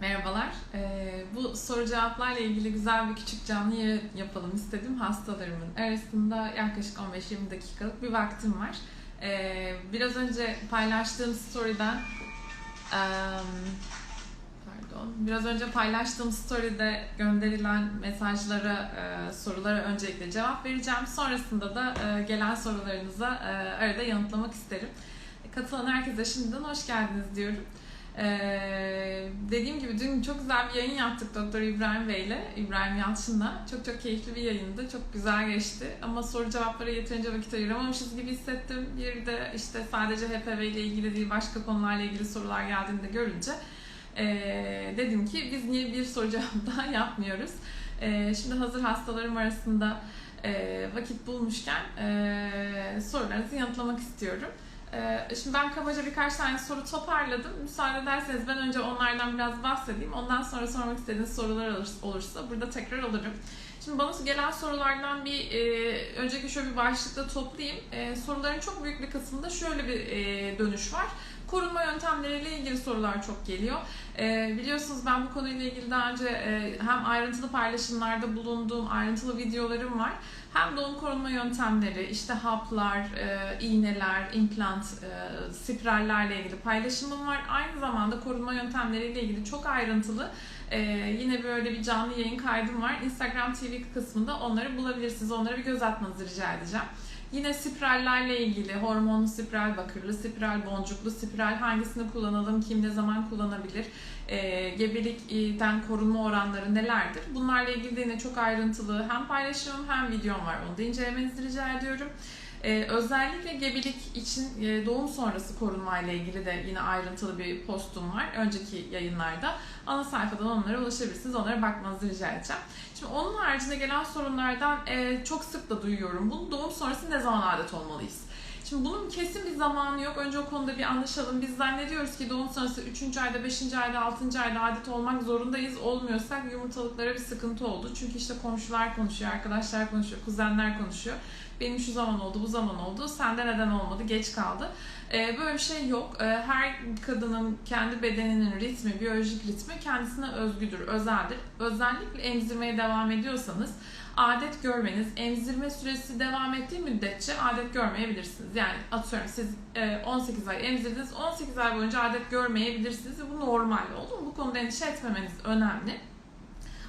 Merhabalar. Ee, bu soru cevaplarla ilgili güzel bir küçük canlı yapalım istedim. Hastalarımın arasında yaklaşık 15-20 dakikalık bir vaktim var. Ee, biraz önce paylaştığım story'den pardon, biraz önce paylaştığım story'de gönderilen mesajlara, e, sorulara öncelikle cevap vereceğim. Sonrasında da e, gelen sorularınıza e, arada yanıtlamak isterim. Katılan herkese şimdiden hoş geldiniz diyorum. Ee, dediğim gibi dün çok güzel bir yayın yaptık Doktor İbrahim Bey ile, İbrahim Yalçın'la. Çok çok keyifli bir yayındı, çok güzel geçti. Ama soru cevaplara yeterince vakit ayıramamışız gibi hissettim. Bir de işte sadece HPV ile ilgili değil, başka konularla ilgili sorular geldiğinde görünce ee, dedim ki biz niye bir soru cevap daha yapmıyoruz. Ee, şimdi hazır hastalarım arasında e, vakit bulmuşken e, sorularınızı yanıtlamak istiyorum. Ee, Şimdi ben kabaca birkaç tane soru toparladım. Müsaade ederseniz ben önce onlardan biraz bahsedeyim. Ondan sonra sormak istediğiniz sorular olurs- olursa burada tekrar alırım. Şimdi bana gelen sorulardan bir e, önceki şöyle bir başlıkta toplayayım. E, soruların çok büyük bir kısmında şöyle bir e, dönüş var. Korunma yöntemleriyle ilgili sorular çok geliyor. E, biliyorsunuz ben bu konuyla ilgili daha önce e, hem ayrıntılı paylaşımlarda bulunduğum ayrıntılı videolarım var. Hem doğum korunma yöntemleri, işte haplar, e, iğneler, implant, e, spirallerle ilgili paylaşımım var. Aynı zamanda korunma yöntemleriyle ilgili çok ayrıntılı e, yine böyle bir canlı yayın kaydım var. Instagram TV kısmında onları bulabilirsiniz. Onlara bir göz atmanızı rica edeceğim. Yine spirallerle ilgili hormonlu spiral, bakırlı spiral, boncuklu spiral hangisini kullanalım, kim ne zaman kullanabilir, e, gebelikten korunma oranları nelerdir? Bunlarla ilgili de yine çok ayrıntılı hem paylaşımım hem videom var. Onu da incelemenizi rica ediyorum. Ee, özellikle gebelik için e, doğum sonrası korunma ile ilgili de yine ayrıntılı bir postum var önceki yayınlarda. Ana sayfadan onlara ulaşabilirsiniz. Onlara bakmanızı rica edeceğim. Şimdi onun haricinde gelen sorunlardan e, çok sık da duyuyorum. Bunu doğum sonrası ne zaman adet olmalıyız? Şimdi bunun kesin bir zamanı yok. Önce o konuda bir anlaşalım. Biz zannediyoruz ki doğum sonrası 3. ayda, 5. ayda, 6. ayda adet olmak zorundayız. Olmuyorsak yumurtalıklara bir sıkıntı oldu. Çünkü işte komşular konuşuyor, arkadaşlar konuşuyor, kuzenler konuşuyor. Benim şu zaman oldu, bu zaman oldu. Sende neden olmadı, geç kaldı. Ee, böyle bir şey yok. Ee, her kadının kendi bedeninin ritmi, biyolojik ritmi kendisine özgüdür, özeldir. Özellikle emzirmeye devam ediyorsanız adet görmeniz, emzirme süresi devam ettiği müddetçe adet görmeyebilirsiniz. Yani atıyorum siz e, 18 ay emzirdiniz, 18 ay boyunca adet görmeyebilirsiniz ve bu normal oldu? Bu konuda endişe etmemeniz önemli.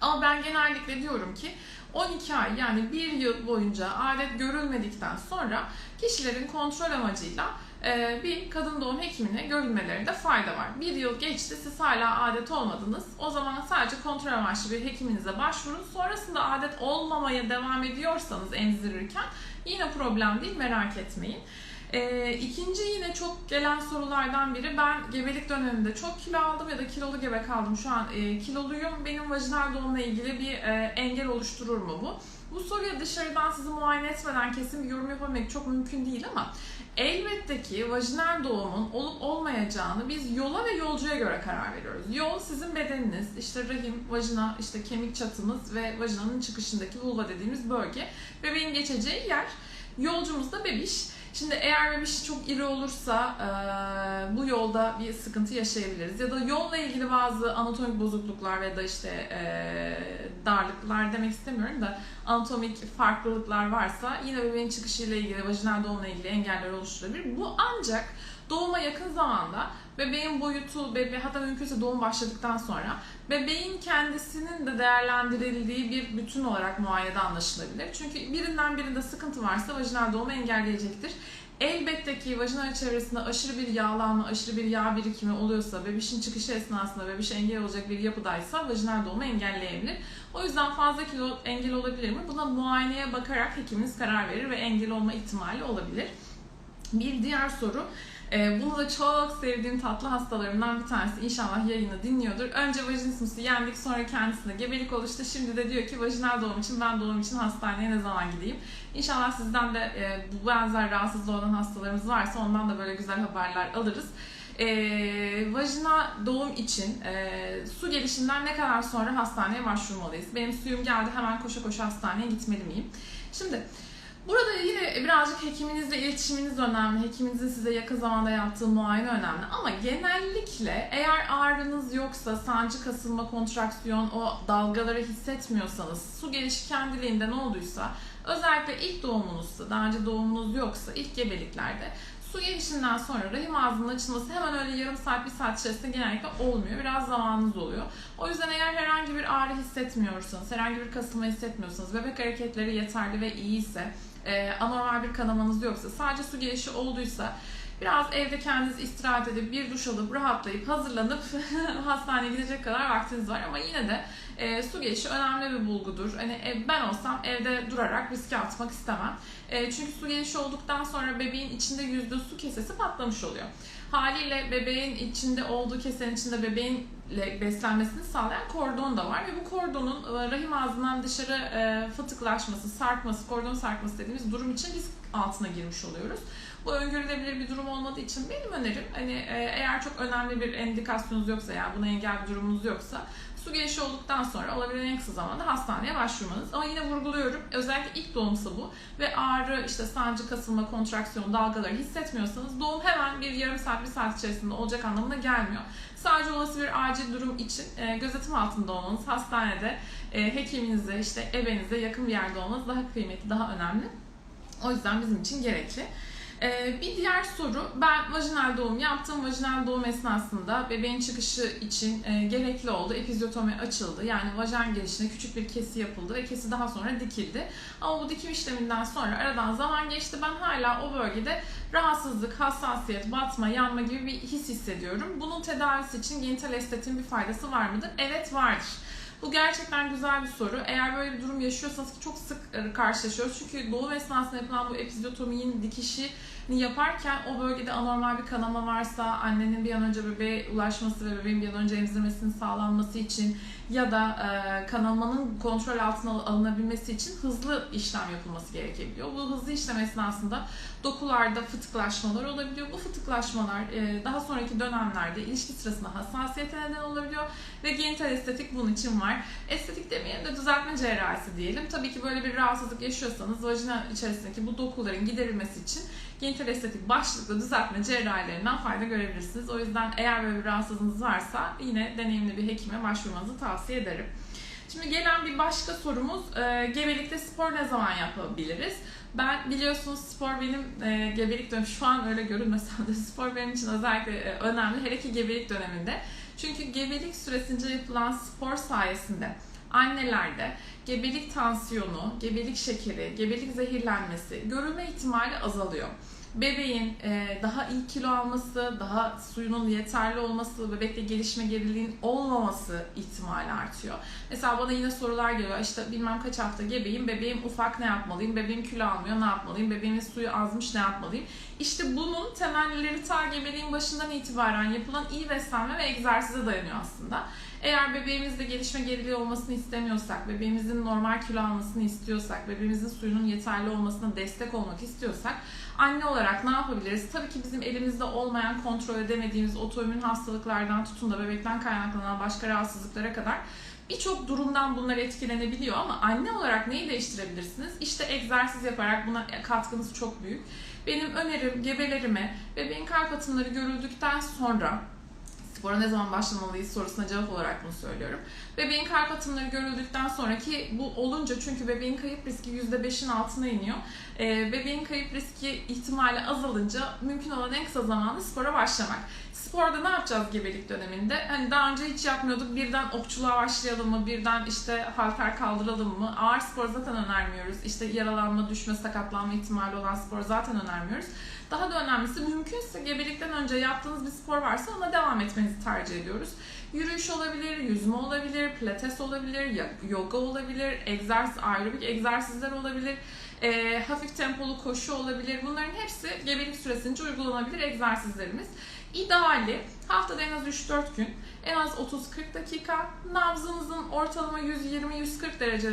Ama ben genellikle diyorum ki 12 ay yani 1 yıl boyunca adet görülmedikten sonra kişilerin kontrol amacıyla e, bir kadın doğum hekimine görülmelerinde fayda var. Bir yıl geçti siz hala adet olmadınız. O zaman sadece kontrol amaçlı bir hekiminize başvurun. Sonrasında adet olmamaya devam ediyorsanız emzirirken yine problem değil merak etmeyin. Ee, ikinci yine çok gelen sorulardan biri ben gebelik döneminde çok kilo aldım ya da kilolu gebe kaldım şu an e, kiloluyum benim vajinal doğumla ilgili bir e, engel oluşturur mu bu? Bu soruya dışarıdan sizi muayene etmeden kesin bir yorum yapamak çok mümkün değil ama elbette ki vajinal doğumun olup olmayacağını biz yola ve yolcuya göre karar veriyoruz. Yol sizin bedeniniz, işte rahim, vajina, işte kemik çatımız ve vajinanın çıkışındaki vulva dediğimiz bölge. Bebeğin geçeceği yer. Yolcumuz da bebiş. Şimdi eğer bebiş çok iri olursa e, bu yolda bir sıkıntı yaşayabiliriz. Ya da yolla ilgili bazı anatomik bozukluklar ya da işte e, darlıklar demek istemiyorum da anatomik farklılıklar varsa yine bebeğin çıkışıyla ilgili, vajinal doğumla ilgili engeller oluşturabilir. Bu ancak doğuma yakın zamanda bebeğin boyutu, bebe hatta mümkünse doğum başladıktan sonra bebeğin kendisinin de değerlendirildiği bir bütün olarak muayenede anlaşılabilir. Çünkü birinden birinde sıkıntı varsa vajinal doğumu engelleyecektir. Elbette ki vajinal çevresinde aşırı bir yağlanma, aşırı bir yağ birikimi oluyorsa, bebişin çıkışı esnasında bebiş engel olacak bir yapıdaysa vajinal doğumu engelleyebilir. O yüzden fazla kilo engel olabilir mi? Buna muayeneye bakarak hekiminiz karar verir ve engel olma ihtimali olabilir. Bir diğer soru, ee, bunu da çok sevdiğim tatlı hastalarımdan bir tanesi inşallah yayını dinliyordur. Önce vajinismusu yendik sonra kendisine gebelik oluştu. Şimdi de diyor ki vajinal doğum için ben doğum için hastaneye ne zaman gideyim? İnşallah sizden de e, bu benzer rahatsızlığı olan hastalarımız varsa ondan da böyle güzel haberler alırız. E, vajina doğum için e, su gelişinden ne kadar sonra hastaneye başvurmalıyız? Benim suyum geldi hemen koşa koşa hastaneye gitmeli miyim? Şimdi Burada yine birazcık hekiminizle iletişiminiz önemli. Hekiminizin size yakın zamanda yaptığı muayene önemli. Ama genellikle eğer ağrınız yoksa, sancı, kasılma, kontraksiyon, o dalgaları hissetmiyorsanız, su gelişi kendiliğinden olduysa, özellikle ilk doğumunuzsa, daha önce doğumunuz yoksa, ilk gebeliklerde su gelişinden sonra rahim ağzının açılması hemen öyle yarım saat, bir saat içerisinde genellikle olmuyor. Biraz zamanınız oluyor. O yüzden eğer herhangi bir ağrı hissetmiyorsanız, herhangi bir kasılma hissetmiyorsanız, bebek hareketleri yeterli ve iyiyse, e, anormal bir kanamanız yoksa, sadece su gelişi olduysa biraz evde kendiniz istirahat edip bir duş alıp rahatlayıp hazırlanıp hastaneye gidecek kadar vaktiniz var ama yine de e, su gelişi önemli bir bulgudur. Hani e, ben olsam evde durarak riske atmak istemem. E, çünkü su gelişi olduktan sonra bebeğin içinde yüzde su kesesi patlamış oluyor. Haliyle bebeğin içinde olduğu kesenin içinde bebeğinle beslenmesini sağlayan kordon da var ve bu kordonun e, rahim ağzından dışarı e, fıtıklaşması, sarkması, kordon sarkması dediğimiz durum için risk altına girmiş oluyoruz. Bu öngörülebilir bir durum olmadığı için benim önerim hani e, eğer çok önemli bir endikasyonunuz yoksa yani buna engel bir durumunuz yoksa su gelişi olduktan sonra olabilen en kısa zamanda hastaneye başvurmanız. Ama yine vurguluyorum özellikle ilk doğumsa bu ve ağrı, işte sancı, kasılma, kontraksiyon, dalgaları hissetmiyorsanız doğum hemen bir yarım saat, bir saat içerisinde olacak anlamına gelmiyor. Sadece olası bir acil durum için e, gözetim altında olmanız, hastanede e, hekiminize, işte ebenize yakın bir yerde olmanız daha kıymetli, daha önemli. O yüzden bizim için gerekli. Ee, bir diğer soru, ben vajinal doğum yaptım. Vajinal doğum esnasında bebeğin çıkışı için e, gerekli oldu. Epizyotomi açıldı. Yani vajen gelişine küçük bir kesi yapıldı ve kesi daha sonra dikildi. Ama bu dikim işleminden sonra aradan zaman geçti. Ben hala o bölgede rahatsızlık, hassasiyet, batma, yanma gibi bir his hissediyorum. Bunun tedavisi için genital estetiğin bir faydası var mıdır? Evet vardır. Bu gerçekten güzel bir soru. Eğer böyle bir durum yaşıyorsanız ki çok sık e, karşılaşıyoruz. Çünkü doğum esnasında yapılan bu epizyotominin dikişi yaparken o bölgede anormal bir kanama varsa annenin bir an önce bebeğe ulaşması ve bebeğin bir an önce emzirmesinin sağlanması için ya da e, kanamanın kontrol altına alınabilmesi için hızlı işlem yapılması gerekebiliyor. Bu hızlı işlem esnasında dokularda fıtıklaşmalar olabiliyor. Bu fıtıklaşmalar e, daha sonraki dönemlerde ilişki sırasında hassasiyete neden olabiliyor ve genital estetik bunun için var. Estetik demeyelim de düzeltme cerrahisi diyelim. Tabii ki böyle bir rahatsızlık yaşıyorsanız vajina içerisindeki bu dokuların giderilmesi için genital estetik başlıklı düzeltme cerrahilerinden fayda görebilirsiniz. O yüzden eğer böyle bir rahatsızlığınız varsa yine deneyimli bir hekime başvurmanızı tavsiye ederim. Şimdi gelen bir başka sorumuz, e, gebelikte spor ne zaman yapabiliriz? Ben biliyorsunuz spor benim e, gebelik dönemi, şu an öyle görünmesem de spor benim için özellikle e, önemli. Hele ki gebelik döneminde. Çünkü gebelik süresince yapılan spor sayesinde annelerde gebelik tansiyonu, gebelik şekeri, gebelik zehirlenmesi görülme ihtimali azalıyor bebeğin e, daha iyi kilo alması, daha suyunun yeterli olması, bebekte gelişme geriliğin olmaması ihtimali artıyor. Mesela bana yine sorular geliyor. İşte bilmem kaç hafta gebeyim, bebeğim ufak ne yapmalıyım, bebeğim kilo almıyor ne yapmalıyım, bebeğimin suyu azmış ne yapmalıyım. İşte bunun temelleri ta gebeliğin başından itibaren yapılan iyi beslenme ve egzersize dayanıyor aslında. Eğer bebeğimizde gelişme geriliği olmasını istemiyorsak, bebeğimizin normal kilo almasını istiyorsak, bebeğimizin suyunun yeterli olmasına destek olmak istiyorsak anne olarak ne yapabiliriz? Tabii ki bizim elimizde olmayan, kontrol edemediğimiz otoimmün hastalıklardan tutun da bebekten kaynaklanan başka rahatsızlıklara kadar birçok durumdan bunlar etkilenebiliyor ama anne olarak neyi değiştirebilirsiniz? İşte egzersiz yaparak buna katkınız çok büyük. Benim önerim gebelerime bebeğin kalp atımları görüldükten sonra spora ne zaman başlamalıyız sorusuna cevap olarak bunu söylüyorum. Bebeğin kalp atımları görüldükten sonraki bu olunca çünkü bebeğin kayıp riski %5'in altına iniyor. E, bebeğin kayıp riski ihtimali azalınca mümkün olan en kısa zamanda spora başlamak. Sporda ne yapacağız gebelik döneminde? Hani daha önce hiç yapmıyorduk. Birden okçuluğa başlayalım mı? Birden işte halter kaldıralım mı? Ağır spor zaten önermiyoruz. İşte yaralanma, düşme, sakatlanma ihtimali olan spor zaten önermiyoruz. Daha da önemlisi mümkünse gebelikten önce yaptığınız bir spor varsa ona devam etmenizi tercih ediyoruz. Yürüyüş olabilir, yüzme olabilir, pilates olabilir, yoga olabilir, egzersiz, aerobik egzersizler olabilir, e, hafif tempolu koşu olabilir. Bunların hepsi gebelik süresince uygulanabilir egzersizlerimiz. İdeali haftada en az 3-4 gün, en az 30-40 dakika, nabzınızın ortalama 120-140 derece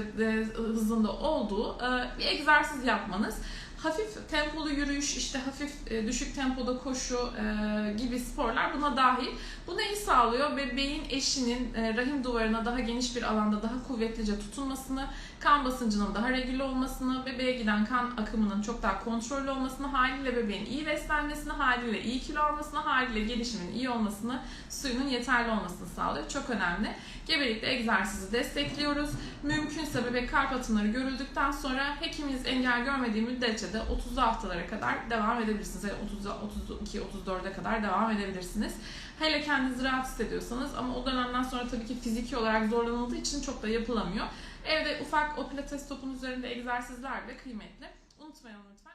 hızında olduğu e, bir egzersiz yapmanız Hafif tempolu yürüyüş, işte hafif e, düşük tempoda koşu e, gibi sporlar buna dahil. Bu neyi sağlıyor? Bebeğin eşinin e, rahim duvarına daha geniş bir alanda daha kuvvetlice tutunmasını, kan basıncının daha regüle olmasını, bebeğe giden kan akımının çok daha kontrollü olmasını, haliyle bebeğin iyi beslenmesini, haliyle iyi kilo almasını, haliyle gelişimin iyi olmasını, suyunun yeterli olmasını sağlıyor. Çok önemli. Gebelikte egzersizi destekliyoruz. Mümkünse bebek kalp atımları görüldükten sonra hekiminiz engel görmediği müddetçe de 30'lu haftalara kadar devam edebilirsiniz. Yani 30, 32, 34'e kadar devam edebilirsiniz. Hele kendinizi rahat hissediyorsanız ama o dönemden sonra tabii ki fiziki olarak zorlanıldığı için çok da yapılamıyor. Evde ufak o pilates topun üzerinde egzersizler de kıymetli. Unutmayalım lütfen.